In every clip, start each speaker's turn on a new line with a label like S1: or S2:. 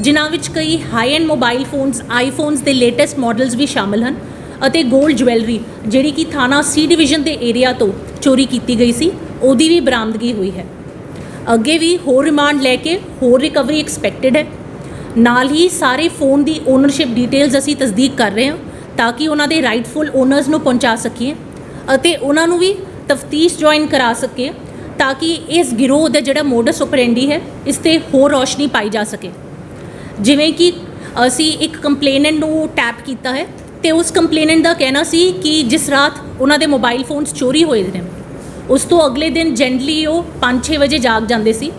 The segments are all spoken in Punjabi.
S1: ਜਿਨ੍ਹਾਂ ਵਿੱਚ ਕਈ high end mobile phones iPhones ਦੇ ਲੇਟੈਸਟ ਮਾਡਲਸ ਵੀ ਸ਼ਾਮਲ ਹਨ ਅਤੇ 골ਡ ਜੁਐਲਰੀ ਜਿਹੜੀ ਕਿ ਥਾਣਾ ਸੀ ਡਿਵੀਜ਼ਨ ਦੇ ਏਰੀਆ ਤੋਂ ਚੋਰੀ ਕੀਤੀ ਗਈ ਸੀ, ਉਹਦੀ ਵੀ ਬਰਾਮਦਗੀ ਹੋਈ ਹੈ। ਅੱਗੇ ਵੀ ਹੋਰ ਰਿਮਾਂਡ ਲੈ ਕੇ ਹੋਰ ਰਿਕਵਰੀ ਐਕਸਪੈਕਟਡ ਹੈ। ਨਾਲ ਹੀ ਸਾਰੇ ਫੋਨ ਦੀ ਓਨਰਸ਼ਿਪ ਡਿਟੇਲਸ ਅਸੀਂ ਤਸਦੀਕ ਕਰ ਰਹੇ ਹਾਂ ਤਾਂ ਕਿ ਉਹਨਾਂ ਦੇ ਰਾਈਟਫੁਲ ਓਨਰਸ ਨੂੰ ਪਹੁੰਚਾ ਸਕੀਏ ਅਤੇ ਉਹਨਾਂ ਨੂੰ ਵੀ ਤਫਤੀਸ਼ ਜੁਆਇਨ ਕਰਾ ਸਕੀਏ ਤਾਂ ਕਿ ਇਸ ਗਿਰੋਹ ਦਾ ਜਿਹੜਾ ਮੋਡਸ ਆਪਰੈਂਡੀ ਹੈ, ਇਸ ਤੇ ਹੋਰ ਰੋਸ਼ਨੀ ਪਾਈ ਜਾ ਸਕੇ। ਜਿਵੇਂ ਕਿ ਅਸੀਂ ਇੱਕ ਕੰਪਲੇਨੈਂਟ ਨੂੰ ਟੈਪ ਕੀਤਾ ਹੈ ਤੇ ਉਸ ਕੰਪਲੇਨੈਂਟ ਦਾ ਕਹਿਣਾ ਸੀ ਕਿ ਜਿਸ ਰਾਤ ਉਹਨਾਂ ਦੇ ਮੋਬਾਈਲ ਫੋਨਸ ਚੋਰੀ ਹੋਏ ਨੇ, ਉਸ ਤੋਂ ਅਗਲੇ ਦਿਨ ਜੈਂਟਲੀ ਉਹ 5-6 ਵਜੇ ਜਾਗ ਜਾਂਦੇ ਸੀ।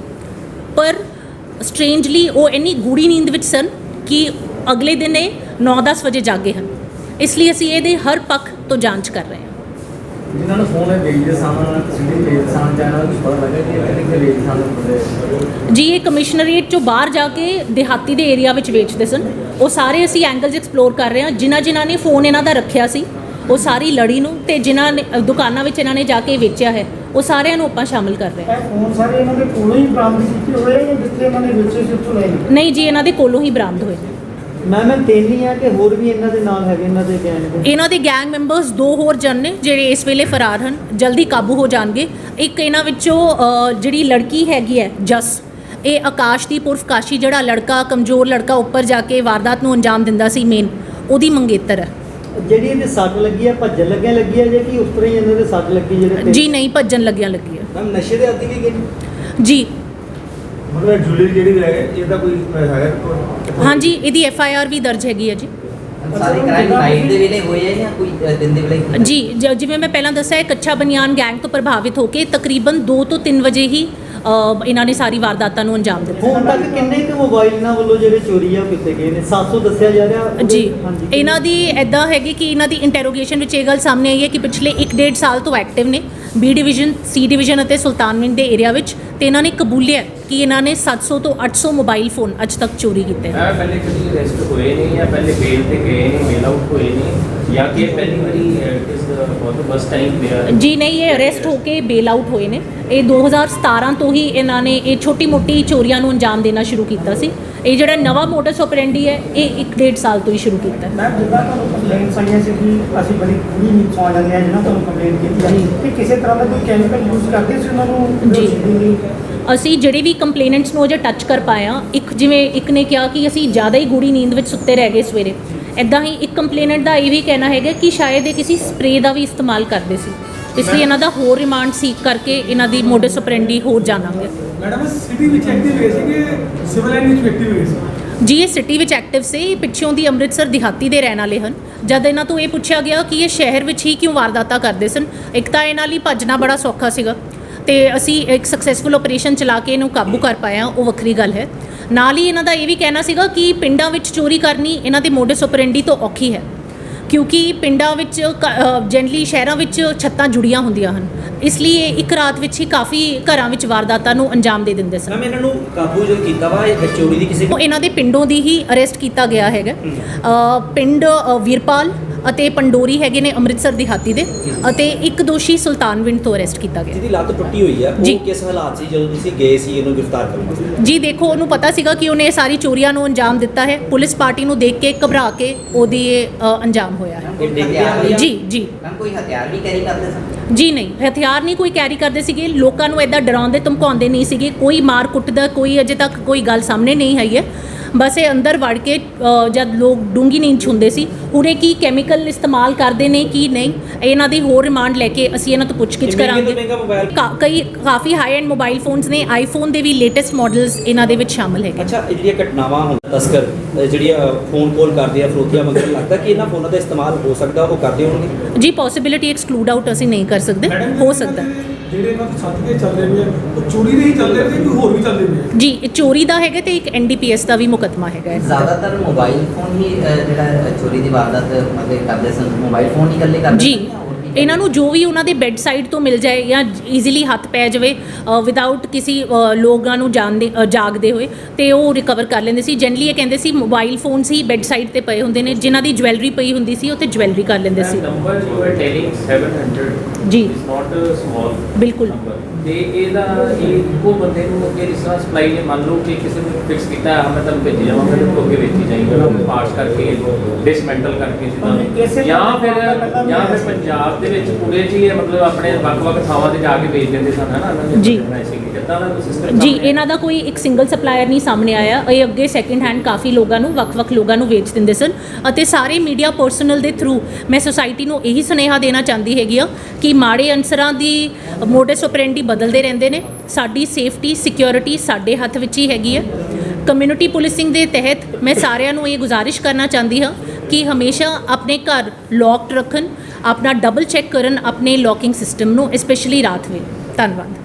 S1: ਪਰ ਸਟ੍ਰੇਂਜਲੀ ਉਹ ਇੰਨੀ ਗੂੜੀ ਨੀਂਦ ਵਿੱਚ ਸਨ ਕਿ ਅਗਲੇ ਦਿਨ ਇਹ 9-10 ਵਜੇ ਜਾਗੇ ਹਨ। ਇਸ ਲਈ ਅਸੀਂ ਇਹਦੇ ਹਰ ਪੱਖ ਤੋਂ ਜਾਂਚ ਕਰ ਰਹੇ ਹਾਂ।
S2: ਜਿਨ੍ਹਾਂ ਨੂੰ ਫੋਨ ਹੈ ਵੇਚਦੇ ਸਾਹਮਣੇ ਸਿੱਧੇ ਸਾਹਮਣੇ ਜਾਣਾ ਕੁਝ ਪਤਾ ਲੱਗਾ ਕਿ ਇਹ ਕਿੱਥੇ ਵੇਚਦੇ ਸਾਹਮਣੇ
S1: ਜੀ ਇਹ ਕਮਿਸ਼ਨਰੇਟ ਚੋਂ ਬਾਹਰ ਜਾ ਕੇ ਦਿਹਾਤੀ ਦੇ ਏਰੀਆ ਵਿੱਚ ਵੇਚਦੇ ਸਨ। ਉਹ ਸਾਰੇ ਅਸੀਂ ਐਂਗਲਸ ਐਕਸਪਲੋਰ ਕਰ ਰਹੇ ਹਾਂ। ਜਿਨ੍ਹਾਂ ਜਿਨ੍ਹਾਂ ਨੇ ਫੋਨ ਇਹਨਾਂ ਦਾ ਰੱਖਿਆ ਸੀ ਉਹ ਸਾਰੀ ਲੜੀ ਨੂੰ ਤੇ ਜਿਨ੍ਹਾਂ ਨੇ ਦੁਕਾਨਾਂ ਵਿੱਚ ਇਹਨਾਂ ਨੇ ਜਾ ਕੇ ਵੇਚਿਆ ਹੈ ਉਹ ਸਾਰਿਆਂ ਨੂੰ ਆਪਾਂ ਸ਼ਾਮਿਲ ਕਰ ਰਹੇ ਹਾਂ।
S3: ਫੋਨ ਸਾਰੇ ਇਹਨਾਂ ਦੇ ਕੋਲੋਂ ਹੀ ਬਰਾਮਦ ਕੀਤੇ ਹੋਏ ਜਾਂ ਜਿੱਥੇ ਇਹਨਾਂ ਨੇ ਵੇਚੇ ਸੀ ਉੱਥੋਂ ਲਏ? ਨੇ
S1: ਨਹੀਂ ਜੀ ਇਹਨਾਂ ਦੇ ਕੋਲੋਂ ਹੀ ਬਰਾਮਦ ਹੋਏ ਨੇ।
S4: ਮੈਂ ਮੈਂ ਤਿੰਨ ਹੀ ਆ ਕਿ ਹੋਰ ਵੀ ਇਹਨਾਂ ਦੇ ਨਾਲ ਹੈਗੇ ਇਹਨਾਂ ਦੇ ਗੈਂਗ ਦੇ।
S1: ਇਹਨਾਂ ਦੇ ਗੈਂਗ ਮੈਂਬਰਸ ਦੋ ਹੋਰ ਜਨ ਨੇ ਜਿਹੜੇ ਇਸ ਵੇਲੇ ਫਰਾਰ ਹਨ ਜਲਦੀ ਕਾਬੂ ਹੋ ਜਾਣਗੇ। ਇੱਕ ਇਹਨਾਂ ਵਿੱਚੋਂ ਅ, ਜਿਹੜੀ ਲੜਕੀ ਹੈਗੀ ਹੈ ਜਸ ਇਹ ਆਕਾਸ਼ਦੀਪ ਉਰਫ ਕਾਸ਼ੀ ਜਿਹੜਾ ਲੜਕਾ ਕਮਜ਼ੋਰ ਲੜਕਾ ਉੱਪਰ ਜਾ ਕੇ ਵਾਰਦਾਤ ਨੂੰ ਅੰਜਾਮ ਦਿੰਦਾ ਸੀ ਮੇਨ ਉਹਦੀ ਮੰਗੇਤਰ ਹੈ।
S4: ਜਿਹੜੀ ਇਹਦੇ ਸੱਟ ਲੱਗੀ ਆ ਭੱਜਣ ਲੱਗਿਆ ਲੱਗੀ ਆ ਜੇ ਕਿ? ਉਸ ਤਰ੍ਹਾਂ ਹੀ ਇਹਨਾਂ ਦੇ ਸੱਟ ਲੱਗੀ ਜਿਹੜੇ
S1: ਜੀ ਨਹੀਂ ਭੱਜਣ ਲੱਗਿਆ ਲੱਗੀ ਹੈ।
S2: ਮੈਮ ਨਸ਼ੇ ਦੇ ਆਦੀ ਵੀ ਗਏ
S1: ਜੀ
S5: ਮਤਲਬ ਜੁਐਲਰੀ ਜਿਹੜੀ ਹੈ ਇਹਦਾ ਕੋਈ ਹੈਗਾ ਕੋਈ-
S1: ਹਾਂਜੀ ਇਹਦੀ ਐਫ ਆਈ ਆਰ ਵੀ ਦਰਜ ਹੈਗੀ ਹੈ ਜੀ।
S6: ਸਾਰੇ ਕ੍ਰਾਈਮ ਨਾਈਟ ਦੇ ਵੇਲੇ ਹੋਏ ਆ ਜਾਂ ਕੋਈ ਅ, ਦਿਨ ਦੇ ਵੇਲੇ ਹੋਏ?
S1: ਜੀ ਜ- ਜਿਵੇਂ ਮੈਂ ਪਹਿਲਾਂ ਦੱਸਿਆ ਇਹ ਕੱਚਾ ਬਨਿਆਨ ਗੈਂਗ ਤੋਂ ਪ੍ਰਭਾਵਿਤ ਹੋ ਕੇ ਤਕਰੀਬਨ 2 ਤੋਂ 3 ਵਜੇ ਹੀ ਇਹਨਾਂ ਨੇ ਸਾਰੀ ਵਾਰਦਾਤਾਂ ਨੂੰ ਅੰਜਾਮ ਦਿੱਤਾ।
S4: ਹੁਣ ਤੱਕ ਕਿੰਨੇ ਕੁ ਮੋਬਾਈਲ ਇਹਨਾਂ ਵੱਲੋਂ ਜਿਹੜੇ ਚੋਰੀ ਆ ਕੀਤੇ ਗਏ ਨੇ? 700 ਦੱਸਿਆ ਜਾ ਰਿਹਾ?
S1: ਜੀ
S4: ਹਾਂਜੀ।
S1: ਇਹਨਾਂ ਦੀ ਐਦਾਂ ਹੈਗੀ ਕਿ ਇਹਨਾਂ ਦੀ ਇੰਟਰੋਗੇਸ਼ਨ ਵਿੱਚ ਇਹ ਗੱਲ ਸਾਹਮਣੇ ਆਈ ਹੈ ਕਿ ਪਿਛਲੇ 1.5 ਸਾਲ ਤੋਂ ਐਕਟਿਵ ਨੇ। ਬੀ ਡਿਵੀਜ਼ਨ ਸੀ ਡਿਵੀਜ਼ਨ ਅਤੇ ਸੁਲਤਾਨਵਿੰਡ ਦੇ ਏਰੀਆ ਵਿੱਚ ਤੇ ਇਹਨਾਂ ਨੇ ਕਬੂਲਿਆ ਕਿ ਇਹਨਾਂ ਨੇ 700 ਤੋਂ 800 ਮੋਬਾਈਲ ਫੋਨ ਅੱਜ ਤੱਕ ਚੋਰੀ ਕੀਤੇ ਹਨ
S7: ਪਹਿਲੇ ਕਦੀ ਅਰੈਸਟ ਹੋਏ ਨਹੀਂ ਜਾਂ ਪਹਿਲੇ ਬੇਲ ਤੇ ਗਏ ਨਹੀਂ ਬੇਲ ਆਊਟ ਹੋਏ ਨਹੀਂ, ਜਾਂ ਕਿ ਇਹ ਪਹਿਲੀ ਵਾਰੀ ਇਟ ਇਜ਼ ਫਸਟ ਟਾਈਮ ਮੇਰਾ
S1: ਜੀ ਨਹੀਂ ਇਹ ਅਰੈਸਟ ਹੋ ਕੇ ਬੇਲ ਆਊਟ ਹੋਏ ਨੇ। ਇਹ 2017 ਤੋਂ ਹੀ ਇਹਨਾਂ ਨੇ ਇਹ ਛੋਟੀ ਮੋਟੀ ਚੋਰੀਆਂ ਨੂੰ ਅੰਜਾਮ ਦੇਣਾ ਸ਼ੁਰੂ ਕੀਤਾ ਸੀ। ਇਹ ਜਿਹੜਾ ਨਵਾਂ ਮੋਡਸ ਆਪਰੈਂਡੀ ਹੈ ਇਹ 1.5 ਸਾਲ ਤੋਂ ਹੀ ਸ਼ੁਰੂ ਕੀਤਾ। ਹੈ
S3: ਮੈਮ ਜਿੱਦਾਂ ਤੁਹਾਨੂੰ ਕੰਪਲੇਂਟਸ ਆਈਆਂ ਸੀ ਕਿ ਅਸੀਂ ਬੜੀ ਪੂਰੀ ਨੀਂਦ ਸੌ ਜਾਂਦੇ ਹਾਂ ਜਿਹਨਾਂ ਤੁਹਾਨੂੰ ਕੰਪਲੇਂਟ ਕੀਤੀ
S1: ਜੀ।
S3: ਹੈ ਕਿ ਕਿਸੇ ਤਰ੍ਹਾਂ ਦਾ ਕੋਈ ਕੈਮੀਕਲ ਯੂਜ਼ ਕਰਦੇ ਸੀ ਉਹਨਾਂ ਨੂੰ
S1: ਜੀ।
S3: ਜੀ।
S1: ਅਸੀਂ ਜਿਹੜੇ ਵੀ ਕੰਪਲੇਨੈਂਟਸ ਨੂੰ ਅਜੇ ਟੱਚ ਕਰ ਪਾਇਆ ਇੱਕ ਜਿਵੇਂ ਇੱਕ ਨੇ ਕਿਹਾ ਕਿ ਅਸੀਂ ਜ਼ਿਆਦਾ ਹੀ ਗੂੜੀ ਨੀਂਦ ਵਿੱਚ ਸੁੱਤੇ ਰਹਿ ਗਏ ਸਵੇਰੇ। ਐਦਾਂ ਹੀ ਇੱਕ ਕੰਪਲੇਨੈਂਟ ਦਾ ਇਹ ਵੀ ਕਹਿਣਾ ਹੈਗਾ ਕਿ ਸ਼ਾਇਦ ਇਹ ਕਿਸੇ ਸਪਰੇਅ ਦਾ ਵੀ ਇਸਤੇਮਾਲ ਕਰਦੇ ਸੀ। ਇਸ ਲਈ ਇਹਨਾਂ ਦਾ ਹੋਰ ਰਿਮਾਂਡ ਸੀਕ ਕਰਕੇ ਇਹਨਾਂ ਦੀ ਮੋਡਸ ਆਪਰੈਂਡੀ ਹੋਰ ਜਾਣਾਂਗੇ।
S8: ਮੈਡਮ ਸਿਟੀ ਵਿੱਚ ਐਕਟਿਵ ਹੋਏ ਸੀਗੇ ਸਿਵਲ ਲਾਈਨ ਵਿੱਚ ਐਕਟਿਵ ਹੋਏ ਸੀ?
S1: ਜੀ ਇਹ ਸਿਟੀ ਵਿੱਚ ਐਕਟਿਵ ਸੀ ਪਿੱਛੋਂ ਦੀ ਅੰਮ੍ਰਿਤਸਰ ਦਿਹਾਤੀ ਦੇ ਰਹਿਣ ਵਾਲੇ ਹਨ। ਜਦ ਇਹਨਾਂ ਤੋਂ ਇਹ ਪੁੱਛਿਆ ਗਿਆ ਕਿ ਇਹ ਸ਼ਹਿਰ ਵਿੱਚ ਹੀ ਕਿਉਂ ਵਾਰਦਾਤਾਂ ਕਰਦੇ ਸਨ ਇੱਕ ਤਾਂ ਇਹਨਾਂ ਲਈ ਭੱਜਣਾ ਬੜਾ ਸੌਖਾ ਸੀਗਾ ਤੇ ਅਸੀਂ ਇੱਕ ਸਕਸੈਸਫੁਲ ਆਪਰੇਸ਼ਨ ਚਲਾ ਕੇ ਇਹਨੂੰ ਕਾਬੂ ਕਰ ਪਾਇਆ ਉਹ ਵੱਖਰੀ ਗੱਲ ਹੈ। ਨਾਲ ਹੀ ਇਹਨਾਂ ਦਾ ਇਹ ਵੀ ਕਹਿਣਾ ਸੀਗਾ ਕਿ ਪਿੰਡਾਂ ਵਿੱਚ ਚੋਰੀ ਕਰਨੀ ਇਹਨਾਂ ਦੇ ਮੋਡਸ ਆਪਰੈਂਡੀ ਤੋਂ ਔਖੀ ਹੈ ਕਿਉਂਕਿ ਪਿੰਡਾਂ ਵਿੱਚ ਜਨਰਲੀ ਸ਼ਹਿਰਾਂ ਵਿੱਚ ਛੱਤਾਂ ਜੁੜੀਆਂ ਹੁੰਦੀਆਂ ਹਨ। ਇਸ ਲਈ ਇਹ ਇੱਕ ਰਾਤ ਵਿੱਚ ਹੀ ਕਾਫੀ ਘਰਾਂ ਵਿੱਚ ਵਾਰਦਾਤਾਂ ਨੂੰ ਅੰਜਾਮ ਦੇ ਦਿੰਦੇ ਸਨ।
S9: ਮੈਮ ਇਹਨਾਂ ਨੂੰ ਕਾਬੂ ਜੋ ਕੀਤਾ ਵਾ ਇਹ ਚੋਰੀ ਦੀ ਕਿਸੇ
S1: ਉਹ ਇਹਨਾਂ ਦੇ ਪਿੰਡੋਂ ਦੀ ਹੀ ਅਰੈਸਟ ਕੀਤਾ ਗਿਆ ਹੈਗਾ। ਪਿੰਡ ਵੀਰਪਾਲ ਅਤੇ ਪੰਡੋਰੀ ਹੈਗੇ ਨੇ ਅੰਮ੍ਰਿਤਸਰ ਦਿਹਾਤੀ ਦੇ ਅਤੇ ਇੱਕ ਦੋਸ਼ੀ ਸੁਲਤਾਨਵਿੰਡ ਤੋਂ ਅਰੈਸਟ ਕੀਤਾ ਗਿਆ।
S9: ਜਿਹਦੀ ਲੱਤ ਟੁੱਟੀ ਹੋਈ ਆ
S1: ਜੀ।
S9: ਉਹ ਕਿਸ ਹਾਲਾਤ ਸੀ ਜਦੋਂ ਤੁਸੀਂ ਗਏ ਸੀ ਇਹਨੂੰ ਗ੍ਰਿਫਤਾਰ ਕਰਨ ਵਾਸਤੇ?
S1: ਜੀ ਦੇਖੋ ਉਹਨੂੰ ਪਤਾ ਸੀਗਾ ਕਿ ਉਹਨੇ ਇਹ ਸਾਰੀ ਚੋਰੀਆਂ ਨੂੰ ਅੰਜਾਮ ਦਿੱਤਾ ਹੈ। ਪੁਲਿਸ ਪਾਰਟੀ ਨੂੰ ਦੇਖ ਕੇ ਘਬਰਾ ਕੇ ਉਹਦੀ ਇਹ ਅ, ਅੰਜਾਮ ਹੋਇਆ ਹੈ।
S6: ਕੋਈ
S9: ਡਿੱਗ
S6: ਹਥਿਆਰ
S9: ਪਿਆ?
S6: ਵੀ-
S1: ਜੀ ਜੀ।
S6: ਮੈਮ ਕੋਈ ਹਥਿਆਰ ਵੀ ਕੈਰੀ ਕਰਦੇ ਸਨ?
S1: ਜੀ ਨਹੀਂ ਹਥਿਆਰ ਨਹੀਂ ਕੋਈ ਕੈਰੀ ਕਰਦੇ ਸੀਗੇ ਲੋਕਾਂ ਨੂੰ ਐਦਾਂ ਡਰਾਉਂਦੇ ਧਮਕਾਉਂਦੇ ਨਹੀਂ ਸੀਗੇ ਕੋਈ ਮਾਰ ਕੁੱਟ ਦਾ ਕੋਈ ਅਜੇ ਤੱਕ ਕੋਈ ਗੱਲ ਸਾਹਮਣੇ ਨਹੀਂ ਆਈ ਹੈ। ਬਸ ਇਹ ਅੰਦਰ ਵੜ ਕੇ ਜਦ ਲੋਕ ਡੂੰਗੀ ਨੀਂਦ ਹੁੰਦੇ ਸੀ ਹੁਣੇ ਕੀ ਕੈਮੀਕਲ ਇਸਤੇਮਾਲ ਕਰਦੇ ਨੇ ਕੀ ਨਹੀਂ ਇਹਨਾਂ ਦੀ ਹੋਰ ਰਿਮਾਂਡ ਲੈ ਕੇ ਅਸੀਂ ਇਹਨਾਂ ਤੋਂ ਪੁੱਛਗਿੱਛ ਕਰਾਂਗੇ। ਕਈ ਕਾਫੀ ਹਾਈ ਐਂਡ ਮੋਬਾਈਲ ਫੋਨਸ ਨੇ ਆਈਫੋਨ ਦੇ ਵੀ ਲੇਟੈਸਟ ਮਾਡਲਸ ਇਹਨਾਂ ਦੇ ਵਿੱਚ ਸ਼ਾਮਲ ਹੈਗੇ।
S9: ਅੱਛਾ ਜਿਹੜੀਆਂ ਘਟਨਾਵਾਂ ਹੁਣ ਤਸਕਰ ਜਿਹੜੀਆਂ ਫੋਨ ਕਾਲ ਕਰਦੇ ਆ ਫਰੋਤੀਆਂ ਮੰਗਣ ਲੱਗਦਾ ਕਿ ਇਹਨਾਂ ਫੋਨਾਂ ਦਾ ਇਸਤੇਮਾਲ ਹੋ ਸਕਦਾ ਉਹ ਕਰਦੇ ਹੋਣਗੇ?
S1: ਜੀ ਪੋਸਿਬਿਲਿਟੀ ਐਕਸਕਲੂਡ ਆਊਟ ਅਸੀਂ ਨਹੀਂ ਕਰ ਸਕਦੇ? ਹੋ ਸਕਦਾ।
S8: ਜਿਹੜੇ ਇਹਨਾਂ ਦੇ ਸੱਤ ਦੇ ਚੱਲ ਰਹੇ ਨੇ ਉਹ ਚੋਰੀ ਦੇ ਹੀ ਚੱਲ ਰਹੇ ਨੇ ਕਿ ਹੋਰ ਵੀ ਚੱਲਦੇ ਨੇ?
S1: ਜੀ ਇਹ ਚੋਰੀ ਦਾ ਹੈਗਾ ਤੇ ਇੱਕ ਐਨਡੀਪੀਐਸ ਦਾ ਵੀ ਮੁਕੱਦਮਾ ਹੈਗਾ ਹੈ।
S6: ਜ਼ਿਆਦਾਤਰ ਮੋਬਾਈਲ ਫੋਨ ਹੀ ਅ, ਜਿਹੜਾ ਅ, ਚੋਰੀ ਦੀ ਵਾਰਦਾਤ ਮਤਲਬ ਕਰਦੇ ਸਨ। ਮੋਬਾਈਲ ਫੋਨ ਹੀ ਇਕੱਲੇ ਕਰਦੇ
S1: ਜੀ
S6: ਸਨ ਜਾਂ ਹੋਰ ਵੀ ਕਰਦੇ
S1: ਇਹਨਾਂ ਨੂੰ ਜੋ ਵੀ ਉਹਨਾਂ ਦੇ ਬੈੱਡ ਸਾਈਡ ਤੋਂ ਮਿਲ ਜਾਏ ਜਾਂ ਈਜ਼ੀਲੀ ਹੱਥ ਪੈ ਜਾਵੇ ਵਿਦਆਊਟ ਕਿਸੇ ਅ, ਲੋਕਾਂ ਨੂੰ ਜਾਣਦੇ ਅ, ਜਾਗਦੇ ਹੋਏ ਤੇ ਉਹ ਰਿਕਵਰ ਕਰ ਲੈਂਦੇ ਸੀ। ਜਨਰਲੀ ਇਹ ਕਹਿੰਦੇ ਸੀ ਮੋਬਾਈਲ ਫੋਨਸ ਹੀ ਬੈੱਡ ਸਾਈਡ ਤੇ ਪਏ ਹੁੰਦੇ ਨੇ। ਜਿਨ੍ਹਾਂ ਦੀ ਜਵੈਲਰੀ ਪਈ ਹੁੰਦੀ ਸੀ ਉਹ ਤੇ ਜਵੈਲਰੀ ਕਰ ਲੈਂਦੇ ਸੀ।
S7: ਨੰਬਰ ਯੂ ਆਰ ਟੈਲਿੰਗ 700
S1: ਜੀ।
S7: ਨਾਟ ਸਮਾਲ
S1: ਬਿਲਕੁਲ।
S7: ਤੇ ਇਹਦਾ ਇਹ ਇੱਕੋ ਬੰਦੇ ਨੂੰ ਅੱਗੇ ਜਿਸ ਤਰ੍ਹਾਂ ਸਪਲਾਈ ਨੇ ਮੰਨ ਲਓ ਕਿ ਕਿਸੇ ਨੂੰ ਫਿਕਸ ਕੀਤਾ ਹੈ ਮੈਂ ਤੁਹਾਨੂੰ ਭੇਜੀ ਜਾਵਾਂ ਮੈਂ ਤੁਹਾਨੂੰ ਅੱਗੇ ਵੇਚੀ ਜਾਈਗਾ ਪਾਸ ਕਰਕੇ ਡਿਸਮੈਂਟਲ ਕਰਕੇ ਜਿੱਦਾਂ ਜਾਂ ਫਿਰ ਜਾਂ ਫਿਰ। ਪੰਜਾਬ ਦੇ ਵਿੱਚ ਪੂਰੇ ਚ ਹੀ ਮਤਲਬ ਆਪਣੇ ਵੱਖ-ਵੱਖ ਥਾਵਾਂ ਤੇ ਜਾ ਕੇ ਵੇਚ ਦਿੰਦੇ ਸਨ ਹਨਾ?
S1: ਜੀ। ਜੀ ਇਹਨਾਂ ਦਾ ਕੋਈ ਇੱਕ ਸਿੰਗਲ ਸਪਲਾਇਰ ਨਹੀਂ ਸਾਹਮਣੇ ਆਇਆ। ਇਹ ਅੱਗੇ ਸੈਕਿੰਡ ਹੈਂਡ ਕਾਫੀ ਲੋਕਾਂ ਨੂੰ ਵੱਖ-ਵੱਖ ਲੋਕਾਂ ਨੂੰ ਵੇਚ ਦਿੰਦੇ ਸਨ। ਅਤੇ ਸਾਰੇ ਮੀਡੀਆ ਪਰਸਨਲ ਦੇ ਥਰੂ ਮੈਂ ਸੁਸਾਇਟੀ ਨੂੰ ਇਹੀ ਸੁਨੇਹਾ ਦੇਣਾ ਚਾਹੁੰਦੀ ਹੈਗੀ ਆ ਕਿ ਮਾੜੇ ਅਨਸਰਾਂ ਦੀ ਮੋਡਸ ਆਪਰੈਂਡੀ ਬਦਲਦੇ ਰਹਿੰਦੇ ਨੇ। ਸਾਡੀ ਸੇਫਟੀ, ਸਿਕਿਉਰਿਟੀ ਸਾਡੇ ਹੱਥ ਵਿੱਚ ਹੀ ਹੈਗੀ ਹੈ। ਕਮਿਊਨਿਟੀ ਪੁਲਿਸਿੰਗ ਦੇ ਤਹਿਤ ਮੈਂ ਸਾਰਿਆਂ ਨੂੰ ਇਹ ਗੁਜ਼ਾਰਿਸ਼ ਕਰਨਾ ਚਾਹੁੰਦੀ ਹਾਂ ਕਿ ਹਮੇਸ਼ਾ ਆਪਣੇ ਘਰ ਲੌਕਡ ਰੱਖਣ, ਆਪਣਾ ਡਬਲ ਚੈੱਕ ਕਰਨ ਆਪਣੇ ਲੌਕਿੰਗ ਸਿਸਟਮ ਨੂੰ ਸਪੈਸ਼ਲੀ ਰਾਤ ਵੇਲੇ। ਧੰਨਵਾਦ।